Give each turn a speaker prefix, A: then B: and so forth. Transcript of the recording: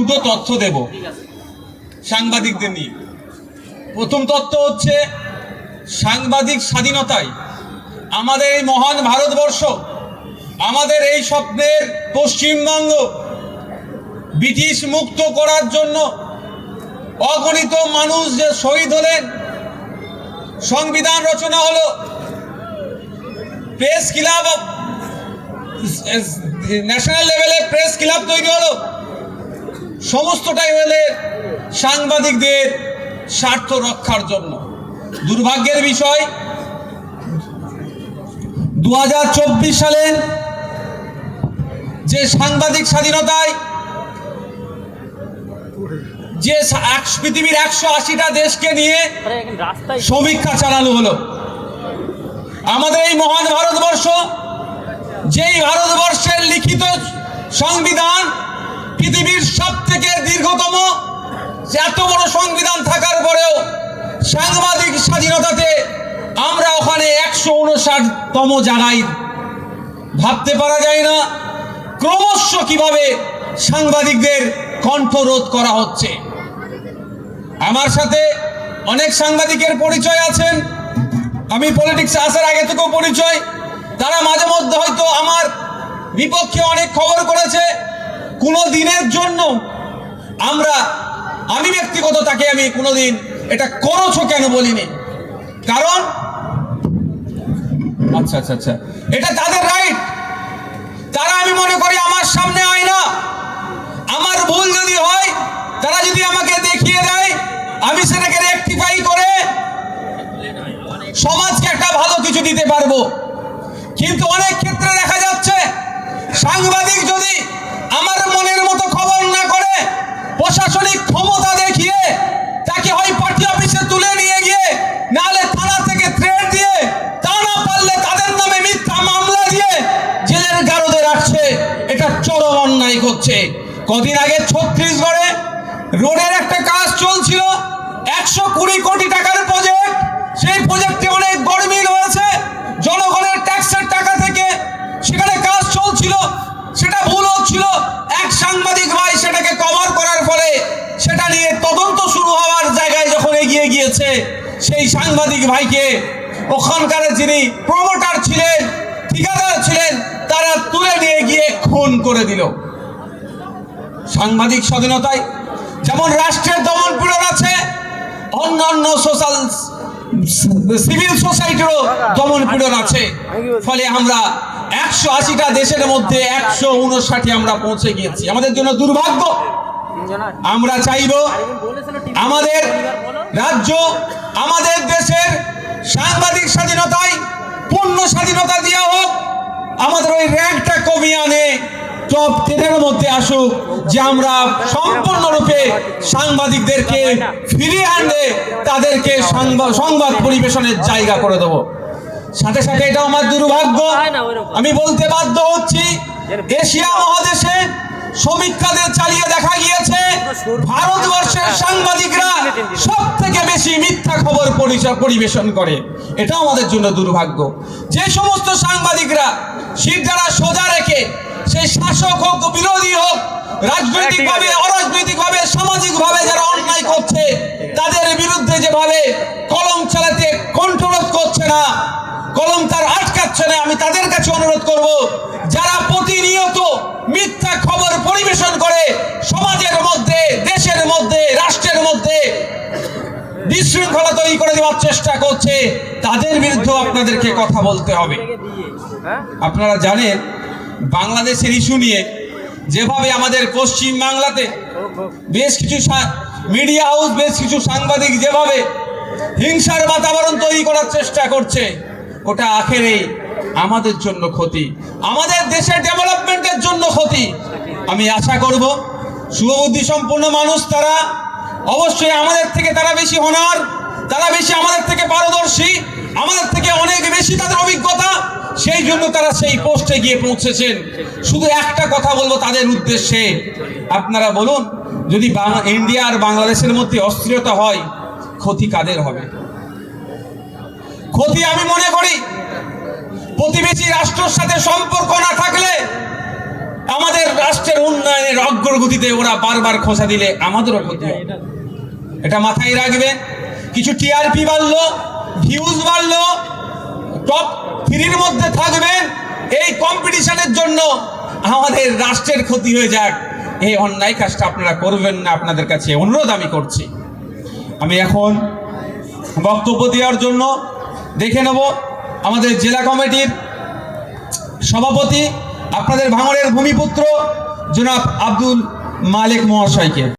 A: দুটো তথ্য দেব সাংবাদিকদের নিয়ে। প্রথম তথ্য হচ্ছে, সাংবাদিক স্বাধীনতায় আমাদের এই মহান ভারতবর্ষ, আমাদের এই স্বপ্নের পশ্চিমবঙ্গ ব্রিটিশ মুক্ত করার জন্য অগণিত মানুষ যে শহীদ হলেন, সংবিধান রচনা হলো, প্রেস ক্লাব ন্যাশনাল লেভেলে প্রেস ক্লাব তৈরি হলো। সমস্তটাই হলে সাংবাদিকদের স্বার্থ রক্ষার জন্য। দুর্ভাগ্যের বিষয় দু হাজার চব্বিশ সালে যে সাংবাদিক স্বাধীনতায় যে পৃথিবীর একশো আশিটা দেশকে নিয়ে সমীক্ষা চালানো হলো। আমাদের এই মহান ভারতবর্ষ যেই ভারতবর্ষের লিখিত সংবিধান পৃথিবীর সব থেকে দীর্ঘতম এত বড় সংবিধান থাকার পরেও সাংবাদিক স্বাধীনতাতে আমরা ওখানে একশো উনষাটতম জায়গায় ভাবতে পারা যায় না ক্রমশ কীভাবে সাংবাদিকদের কণ্ঠরোধ করা হচ্ছে। আমার সাথে অনেক সাংবাদিকের পরিচয় আছেন। আমি পলিটিক্সে আসার আগে থেকেও পরিচয়। তারা মাঝে মধ্যে হয়তো আমার বিপক্ষে অনেক খবর করেছে। কোনো দিনের জন্য আমরা, আমি ব্যক্তিগত তাকে আমি কোনোদিন এটা করছ কেন বলিনি। কারণ আচ্ছা আচ্ছা আচ্ছা এটা তাদের রাইট তারা আমি মনে করি আমার সামনে হয় না। আমার ভুল যদি হয়, তারা যদি আমাকে দেখিয়ে দেয়, আমি সেটাকে রেকটিফাই করে সমাজকে একটা ভালো কিছু দিতে পারব। কিন্তু অনেক ক্ষেত্রে দেখা যাচ্ছে, সাংবাদিক যদি কদিন আগে ছত্তিশগড়ে রোডের একটা কাজ চলছিল। একশো কুড়ি কোটি টাকার প্রজেক্ট সেই প্রজেক্টে অনেক গরমিল হয়েছে। জনগণের ট্যাক্সের টাকা থেকে সেখানে কাজ চলছিল। সেটা ভুল হচ্ছিল। এক সাংবাদিক ভাই সেটাকে কভার করার ফলে সেটা নিয়ে তদন্ত শুরু হওয়ার জায়গায় যখন এগিয়ে গিয়েছে, সেই সাংবাদিক ভাইকে ওখানকার যিনি প্রমোটার ছিলেন, ঠিকাদার ছিলেন, তারা তুলে নিয়ে গিয়ে খুন করে দিল। সাংবাদিক স্বাধীনতায় যেমন রাষ্ট্রের দমন পীড়ন আছে, অন্যান্য সোশ্যাল সিভিল সোসাইটিরও দমন পীড়ন আছে। ফলে আমরা একশো আশিটা দেশের মধ্যে একশো উনষাটে আমরা পৌঁছে গিয়েছি। আমাদের জন্য দুর্ভাগ্য। আমরা চাইব আমাদের রাজ্য, আমাদের দেশের টপ টেনের মধ্যে আসুক যে আমরা সম্পূর্ণরূপে সাংবাদিকদেরকে ফিরিয়ে আনলে তাদেরকে সংবাদ পরিবেশনের জায়গা করে দেবো। সাথে সাথে এটা আমার দুর্ভাগ্য আমি বলতে বাধ্য হচ্ছি এশিয়া মহাদেশে সমীক্ষাদের চালিয়ে দেখা গিয়েছে ভারতবর্ষের সাংবাদিকরা সব থেকে বেশি মিথ্যা খবর পরিচয় পরিবেশন করে। এটা আমাদের জন্য দুর্ভাগ্য। যে সমস্ত সাংবাদিকরা শিরদারা সোজা রেখে সেই শাসক হোক বিরোধী হোক রাজনৈতিকভাবে অরাজনৈতিকভাবে সামাজিকভাবে যারা অন্যায় করছে তাদের বিরুদ্ধে যেভাবে কলম চালাতে কণ্ঠরোধ করছে না কলম তার আটকাচ্ছে না আমি তাদের কাছে অনুরোধ করব যারা প্রতিনিয়ত মিথ্যা খবর পরিবেশন করে সমাজের মধ্যে দেশের মধ্যে রাষ্ট্রের মধ্যে বিশৃঙ্খলা তৈরি করে দেওয়ার চেষ্টা করছে তাদের বিরুদ্ধেও আপনাদেরকে কথা বলতে হবে।
B: হ্যাঁ?
A: আপনারা জানেন বাংলাদেশের ইস্যু নিয়ে যেভাবে আমাদের পশ্চিম বাংলাতে বেশ কিছু মিডিয়া হাউস বেশ কিছু সাংবাদিক যেভাবে হিংসার বাতাবরণ তৈরি করার চেষ্টা করছে, ওটা আখেরে আমাদের জন্য ক্ষতি। আমাদের দেশের ডেভেলপমেন্টের জন্য ক্ষতি। আমি আশা করব, শুভবুদ্ধি সম্পন্ন মানুষ তারা অবশ্যই আমাদের থেকে তারা বেশি হনার তারা বেশি আমাদের থেকে পারদর্শী, আমাদের থেকে অনেক বেশি তাদের অভিজ্ঞতা। সেই জন্য তারা সেই পোস্টে গিয়ে পৌঁছেছেন। শুধু একটা কথা বলব তাদের উদ্দেশ্যে। আপনারা বলুন, যদি ইন্ডিয়া আর বাংলাদেশের মধ্যে অস্থিরতা হয়, ক্ষতি কাদের হবে? ক্ষতি আমি মনে করি, প্রতিবেশী রাষ্ট্রের সাথে সম্পর্ক না থাকলে আমাদের রাষ্ট্রের উন্নয়নের অগ্রগতিতে ওরা বারবার খোঁচা দিলে আমাদেরও ক্ষতি হয় এটা মাথায় রাখবেন। কিছু টিআরপি বাড়লো, ভিউজ বাড়লো, টপ থ্রির মধ্যে থাকবেন, এই কম্পিটিশনের জন্য আমাদের রাষ্ট্রের ক্ষতি হয়ে যাক। এই অন্যায় কাজটা আপনারা করবেন না, আপনাদের কাছে অনুরোধ আমি করছি। আমি এখন বক্তব্য দেওয়ার জন্য দেখে নেব আমাদের জেলা কমিটির সভাপতি, আপনাদের ভাঙড়ের ভূমিপুত্র জনাব আব্দুল মালিক মহাশয়কে।